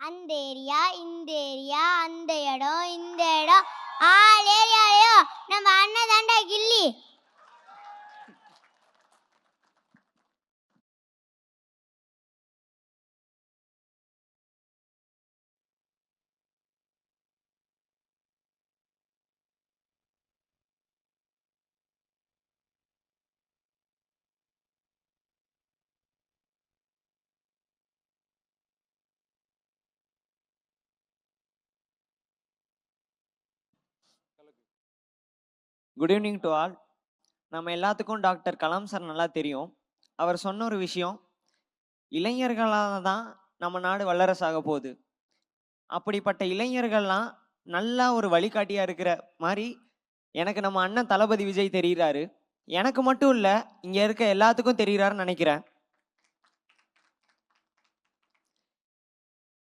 அந்த ஏரியா இந்த ஏரியா அந்த இடம் இந்த இடம். ஆள் ஏரியாலையும் நம்ம அண்ணன் குட் ஈவினிங் டு ஆல் நம்ம எல்லாத்துக்கும் டாக்டர் கலாம் சார் நல்லா தெரியும். அவர் சொன்ன ஒரு விஷயம் இளைஞர்களால் தான் நம்ம நாடு வல்லரசாக போகுது. அப்படிப்பட்ட இளைஞர்கள்லாம் நல்லா ஒரு வழிகாட்டியாக இருக்கிற மாதிரி எனக்கு நம்ம அண்ணன் தளபதி விஜய் தெரிகிறாரு எனக்கு மட்டும் இல்லை இங்கே இருக்க எல்லாத்துக்கும் தெரிகிறாருன்னு நினைக்கிறேன்.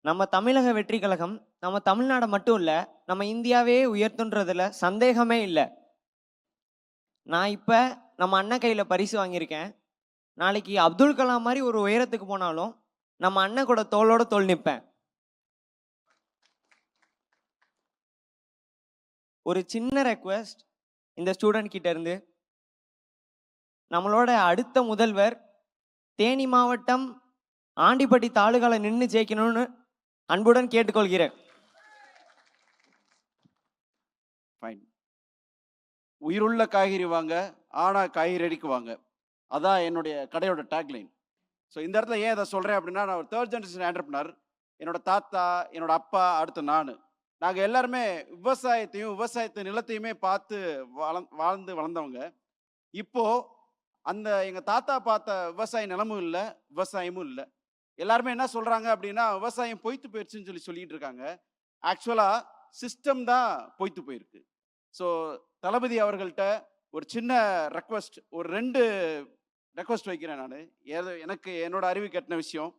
நம்ம தமிழக வெற்றி கழகம் நம்ம தமிழ்நாடை மட்டும் இல்லை நம்ம இந்தியாவே உயர்த்துன்றதுல சந்தேகமே இல்லை. நான் இப்போ நம்ம அண்ணன் கையில் பரிசு வாங்கியிருக்கேன். நாளைக்கு அப்துல் கலாம் மாதிரி ஒரு உயரத்துக்கு போனாலும் நம்ம அண்ணன் கூட தோளோட தோல் நிற்பேன் ஒரு சின்ன ரெக்வெஸ்ட் இந்த ஸ்டூடெண்ட் கிட்ட இருந்து. நம்மளோட அடுத்த முதல்வர் தேனி மாவட்டம் ஆண்டிப்பட்டி தாலுகால நின்று ஜெயிக்கணும்னு அன்புடன் கேட்டுக்கொள்கிறேன். ஃபைன் உயிருள்ள காய்கறி வாங்க ஆனால் காய்கறி அடிக்கு வாங்க அதான் என்னுடைய கடையோட டேக்லைன் ஸோ இந்த இடத்துல ஏன் இதை சொல்கிறேன் அப்படின்னா நான் ஒரு தேர்ட் ஜென்ரேஷன் ஆண்டர்பனர் என்னோட தாத்தா என்னோட அப்பா அடுத்து நான். நாங்கள் எல்லாருமே விவசாயத்தையும் விவசாயத்து நிலத்தையுமே பார்த்து வள வாழ்ந்து வளர்ந்தவங்க. இப்போது அந்த எங்கள் தாத்தா பார்த்த விவசாய நிலமும் இல்லை விவசாயமும் இல்லை. எல்லாருமே என்ன சொல்கிறாங்க அப்படின்னா விவசாயம் பொய்த்து போயிடுச்சுன்னு சொல்லி சொல்லிட்டு இருக்காங்க. ஆக்சுவலாக சிஸ்டம் தான் பொய்த்து போயிருக்கு. ஸோ தளபதி அவர்கள்ட்ட ஒரு சின்ன ரெக்வஸ்ட் ஒரு ரெண்டு ரெக்வஸ்ட் வைக்கிறேன் நான். ஏதோ எனக்கு என்னோட அறிவு கட்டின விஷயம்.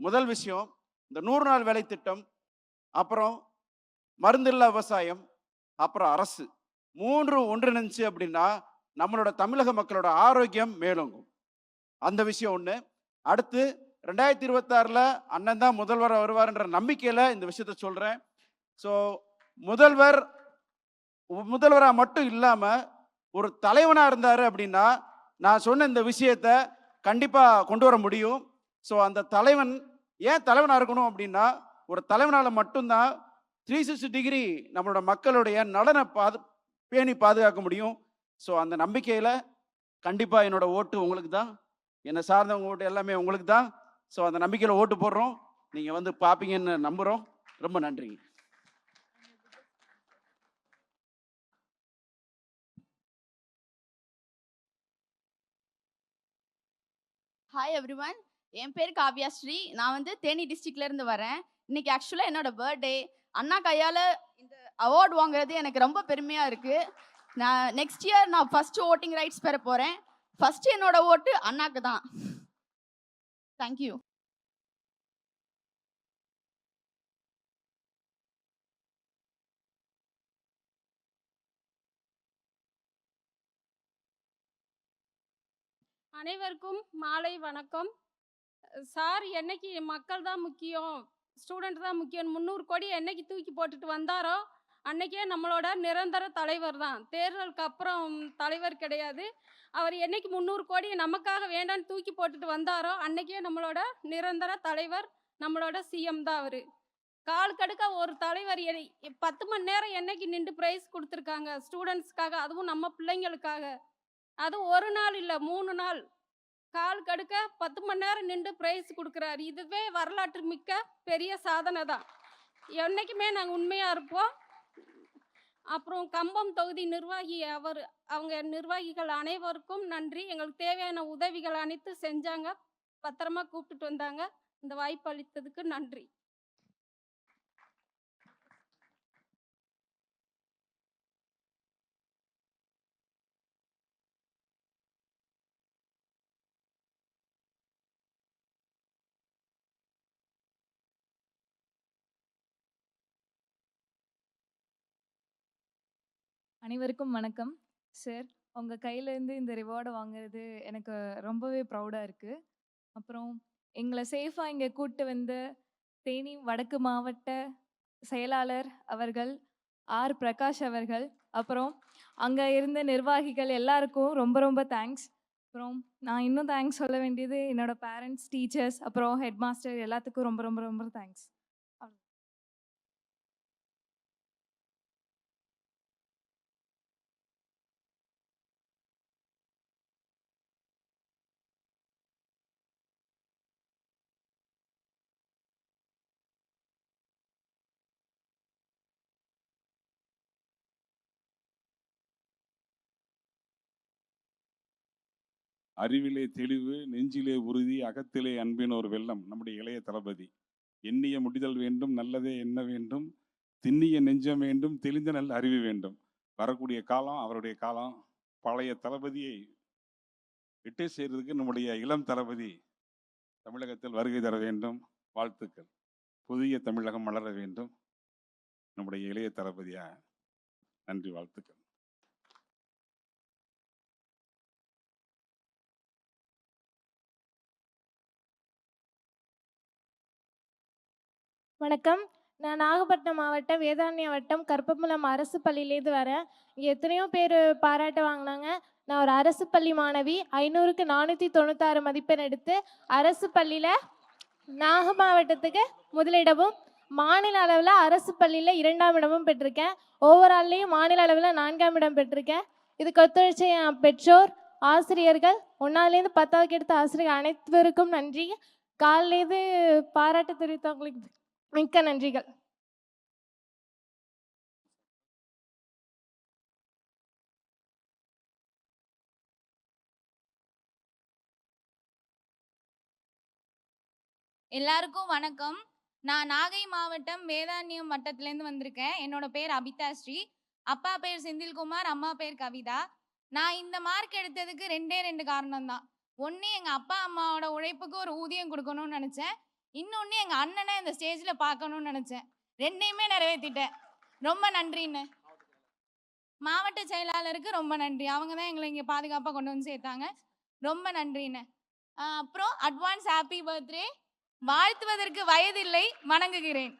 முதல் விஷயம் இந்த நூறு நாள் வேலை திட்டம் அப்புறம் மருந்தில்லா விவசாயம் அப்புறம் அரசு. மூன்று ஒன்றிணைஞ்சு அப்படின்னா நம்மளோட தமிழக மக்களோட ஆரோக்கியம் மேலோங்கும். அந்த விஷயம் ஒன்று அடுத்து ரெண்டாயிரத்தி இருபத்தாறில் அண்ணன் தான் முதல்வர் வருவார்ன்ற நம்பிக்கையில் இந்த விஷயத்த சொல்கிறேன் ஸோ முதல்வர் முதல்வராக மட்டும் இல்லாமல் ஒரு தலைவனாக இருந்தார் அப்படின்னா நான் சொன்ன இந்த விஷயத்த கண்டிப்பாக கொண்டு வர முடியும். ஸோ அந்த தலைவன் ஏன் தலைவனாக இருக்கணும் அப்படின்னா ஒரு தலைவனால் மட்டும்தான் த்ரீ சிக்ஸ்டி டிகிரி நம்மளோட மக்களுடைய நலனை பாது பேணி பாதுகாக்க முடியும். ஸோ அந்த நம்பிக்கையில் கண்டிப்பாக என்னோடய ஓட்டு உங்களுக்கு தான். என்னை சார்ந்தவங்க ஓட்டு எல்லாமே உங்களுக்கு தான். ஸோ அந்த நம்பிக்கையில் ஓட்டு போடுறோம். நீங்கள் வந்து பார்ப்பீங்கன்னு நம்புகிறோம் ரொம்ப நன்றிங்க. ஹாய் எவ்ரிவன் என் பேர் காவ்யா ஸ்ரீ. நான் வந்து தேனி டிஸ்ட்ரிக்ட்ல இருந்து வரேன். இன்னைக்கு ஆக்சுவலாக என்னோட பர்த்டே அண்ணா கையால் இந்த அவார்டு வாங்குறது எனக்கு ரொம்ப பெருமையாக இருக்கு. நான் நெக்ஸ்ட் இயர் நான் ஃபர்ஸ்ட் ஓட்டிங் ரைட்ஸ் பெற போகிறேன் ஃபர்ஸ்ட் என்னோட ஓட்டு அண்ணாக்கு தான். தேங்க்யூ அனைவருக்கும் மாலை வணக்கம். சார் என்னைக்கு மக்கள் தான் முக்கியம்? ஸ்டூடெண்ட் தான் முக்கியம். முந்நூறு கோடி என்னைக்கு தூக்கி போட்டுட்டு வந்தாரோ அன்னைக்கே நம்மளோட நிரந்தர தலைவர் தான். தேர்தலுக்கு அப்புறம் தலைவர் கிடையாது. அவர் என்னைக்கு முந்நூறு கோடி நமக்காக வேண்டான்னு தூக்கி போட்டுட்டு வந்தாரோ அன்னைக்கே நம்மளோட நிரந்தர தலைவர் நம்மளோட சிஎம் தான் அவர். கால் கடுக்க ஒரு தலைவர் என்னை- பத்து மணி நேரம் என்னைக்கு நின்று ப்ரைஸ் கொடுத்துருக்காங்க? ஸ்டூடெண்ட்ஸ்க்காக அதுவும் நம்ம பிள்ளைங்களுக்காக. அது ஒரு நாள் இல்லை மூணு நாள். கால் கடுக்க பத்து மணி நேரம் நின்று ப்ரைஸ் கொடுக்குறாரு. இதுவே வரலாற்று மிக்க பெரிய சாதனை தான். என்றைக்குமே நாங்கள் உண்மையாக இருப்போம். அப்புறம் கம்பம் தொகுதி நிர்வாகி அவர் அவங்க நிர்வாகிகள் அனைவருக்கும் நன்றி. எங்களுக்கு தேவையான உதவிகள் அனைத்து செஞ்சாங்க. பத்திரமா கூப்பிட்டுட்டு வந்தாங்க. இந்த வாய்ப்பு அளித்ததுக்கு நன்றி. அனைவருக்கும் வணக்கம். சார் உங்கள் கையிலேருந்து இந்த ரிவார்டை வாங்குறது எனக்கு ரொம்பவே ப்ரௌடாக இருக்குது அப்புறம் எங்களை சேஃபாக இங்கே கூப்பிட்டு வந்து தேனி வடக்கு மாவட்ட செயலாளர் அவர்கள் ஆர். பிரகாஷ் அவர்கள் அப்புறம் அங்கே இருந்த நிர்வாகிகள் எல்லாருக்கும் ரொம்ப ரொம்ப தேங்க்ஸ் அப்புறம் நான் இன்னும் தேங்க்ஸ் சொல்ல வேண்டியது என்னோட பேரண்ட்ஸ் டீச்சர்ஸ் அப்புறம் ஹெட் மாஸ்டர் எல்லாத்துக்கும் ரொம்ப ரொம்ப ரொம்ப தேங்க்ஸ் அறிவிலே தெளிவு நெஞ்சிலே உறுதி அகத்திலே அன்பின் ஒரு வெள்ளம் நம்முடைய இளைய தளபதி. எண்ணிய முடிதல் வேண்டும் நல்லதே எண்ண வேண்டும் திண்ணிய நெஞ்சம் வேண்டும் தெளிந்த நல்ல அறிவு வேண்டும். வரக்கூடிய காலம் அவருடைய காலம். பழைய தளபதியை விட்டு செய்கிறதுக்கு நம்முடைய இளம் தளபதி தமிழகத்தில் வருகை தர வேண்டும். வாழ்த்துக்கள். புதிய தமிழகம் மலர வேண்டும். நம்முடைய இளைய தளபதியாக நன்றி வாழ்த்துக்கள். வணக்கம். நான் நாகப்பட்டினம் மாவட்டம் வேதாரண்ய வட்டம் கற்பம்பலம் அரசு பள்ளியிலேருந்து வரேன். இங்கே எத்தனையோ பேர் பாராட்டு வாங்கினாங்க. நான் ஒரு அரசு பள்ளி மாணவி ஐநூறுக்கு நானூற்றி தொண்ணூத்தாறு மதிப்பெண் எடுத்து அரசு பள்ளியில் நாக மாவட்டத்துக்கு முதலிடமும் மாநில அளவில் அரசு பள்ளியில் இரண்டாம் இடமும் பெற்றிருக்கேன். ஓவரால்லையும் மாநில அளவில் நான்காம் இடம் பெற்றிருக்கேன். இதுக்கு ஒத்துழைச்ச என் பெற்றோர் ஆசிரியர்கள் ஒன்றாவதுலேருந்து பத்தாவது எடுத்த ஆசிரியர் அனைவருக்கும் நன்றி. காலையிலேருந்து பாராட்டு தெரிவித்தவங்களுக்கு மிக்க நன்றிகள். எல்லாருக்கும் வணக்கம். நான் நாகை மாவட்டம் வேதாண்யம் வட்டத்துலேருந்து வந்திருக்கேன். என்னோட பேர் அபிதா ஸ்ரீ. அப்பா பேர் செந்தில்குமார் அம்மா பேர் கவிதா. நான் இந்த மார்க் எடுத்ததுக்கு ரெண்டே ரெண்டு காரணம் தான் ஒன்று எங்கள் அப்பா அம்மாவோட உழைப்புக்கு ஒரு ஊதியம் கொடுக்கணும்னு நினச்சேன். இன்னொன்று எங்கள் அண்ணனை இந்த ஸ்டேஜில் பார்க்கணும்னு நினச்சேன். ரெண்டையுமே நிறைவேற்றிட்டேன் ரொம்ப நன்றின்னு. மாவட்ட செயலாளருக்கு ரொம்ப நன்றி. அவங்க தான் எங்களை இங்கே பாதுகாப்பாக கொண்டு வந்து சேர்த்தாங்க. ரொம்ப நன்றிண்ணே அப்புறம் அட்வான்ஸ் ஹாப்பி பர்த்டே வாழ்த்துவதற்கு வயதில்லை. வணங்குகிறேன்.